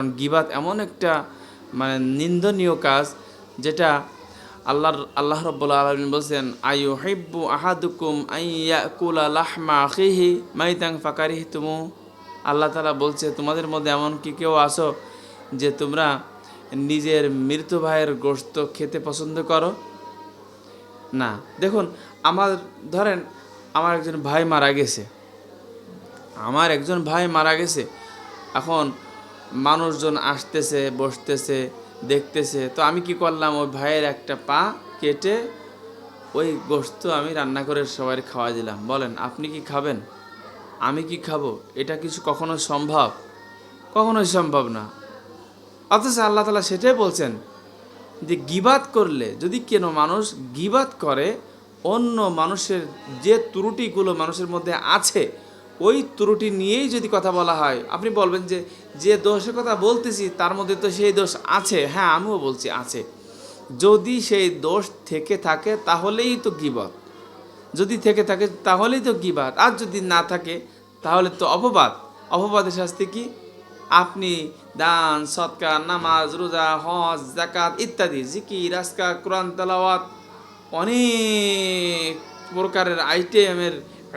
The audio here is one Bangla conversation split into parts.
কারণ গিবাত এমন একটা মানে নিন্দনীয় কাজ যেটা আল্লাহর, আল্লাহ রব্বুল আলমিন বলছেন আয়ু হিব্বু আহাদুকুম আইয়াকুলা লাহমা আখিহি মাইতাং ফাকারিহ তুমু আল্লাহ তালা বলছে, তোমাদের মধ্যে এমন কি কেউ আসো যে তোমরা নিজের মৃত ভাইয়ের গোশত খেতে পছন্দ করো? না। দেখুন, আমার, ধরেন আমার একজন ভাই মারা গেছে। আমার একজন ভাই মারা গেছে। এখন মানুষজন আসতেছে, বসতেছে, দেখতেছে। তো আমি কি করলাম? ওই ভাইয়ের একটা পা কেটে ওই গোস্ত আমি রান্না করে সবাই খাওয়া দিলাম। বলেন, আপনি কি খাবেন? আমি কি খাব? এটা কিছু কখনো সম্ভব? কখনোই সম্ভব না। অথচ আল্লাহ তালা সেটাই বলছেন যে গিবাত করলে যদি কেন মানুষ গিবাত করে, অন্য মানুষের যে ত্রুটিগুলো মানুষের মধ্যে আছে ওই ত্রুটি নিয়েই যদি কথা বলা হয়, আপনি বলবেন যে যে দোষের কথা বলতেছি, তার মধ্যে তো সেই দোষ আছে। হ্যাঁ আমিও বলছি আছে। যদি সেই দোষ থেকে থাকে, তাহলেই তো গিবত। যদি থেকে থাকে, তাহলেই তো গিবাত। আর যদি না থাকে, তাহলে তো অপবাদ। অপবাদের শাস্তি কি? আপনি দান সৎকার নামাজ, রোজা, হজ জাকাত ইত্যাদি, জিকির আজকা কোরআন, তালাওয়াত অনেক প্রকারের আইটেমের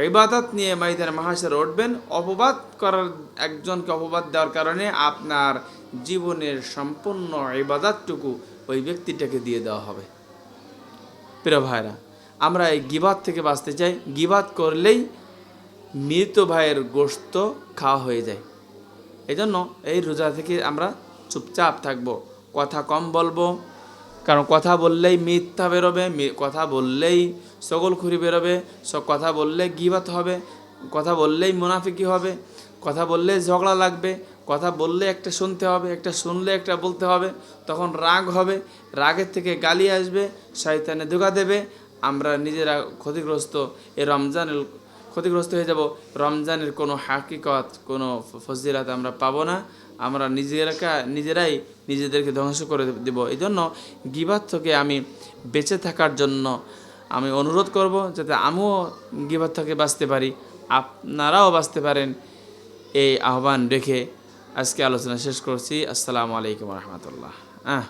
ইবাদত নিয়ে মাইদার মহাশয় উঠবেন। অপবাদ করার একজনকে অপবাদ দেওয়ার কারণে আপনার জীবনের সম্পূর্ণ ইবাদতটুকু ওই ব্যক্তিটাকে দিয়ে দেওয়া হবে। প্রিয় ভাইরা, আমরা এই গিবাদ থেকে বাঁচতে চাই। গিবাদ করলেই মৃত ভাইয়ের গোস্ত খাওয়া হয়ে যায়। এই জন্য এই রোজা থেকে আমরা চুপচাপ থাকব, কথা কম বলব কারণ কথা বললেই মিথ্যা বেরোবে কথা বললেই সকল সকলখুরি বেরোবে, সব কথা বললে গিবাত হবে, কথা বললেই মুনাফিকি হবে, কথা বললেই ঝগড়া লাগবে, কথা বললে একটা শুনতে হবে, একটা শুনলে একটা বলতে হবে, তখন রাগ হবে, রাগের থেকে গালি আসবে, শয়তানে ধোকা দেবে, আমরা নিজেরা ক্ষতিগ্রস্ত এই রমজানের ক্ষতিগ্রস্ত হয়ে যাব। রমজানের কোনো হাকিকত, কোনো ফজিলাত আমরা পাবো না। আমরা নিজেরা নিজেরাই নিজেদেরকে ধ্বংস করে দেব। এই জন্য গিবাদ থেকে আমি বেঁচে থাকার জন্য আমি অনুরোধ করব যাতে আমিও গিবাদ থেকে বাঁচতে পারি। আপনারাও বাঁচতে পারেন এই আহ্বান রেখে আজকে আলোচনা শেষ করছি। আসসালামু আলাইকুম রহমতুল্লাহ। হ্যাঁ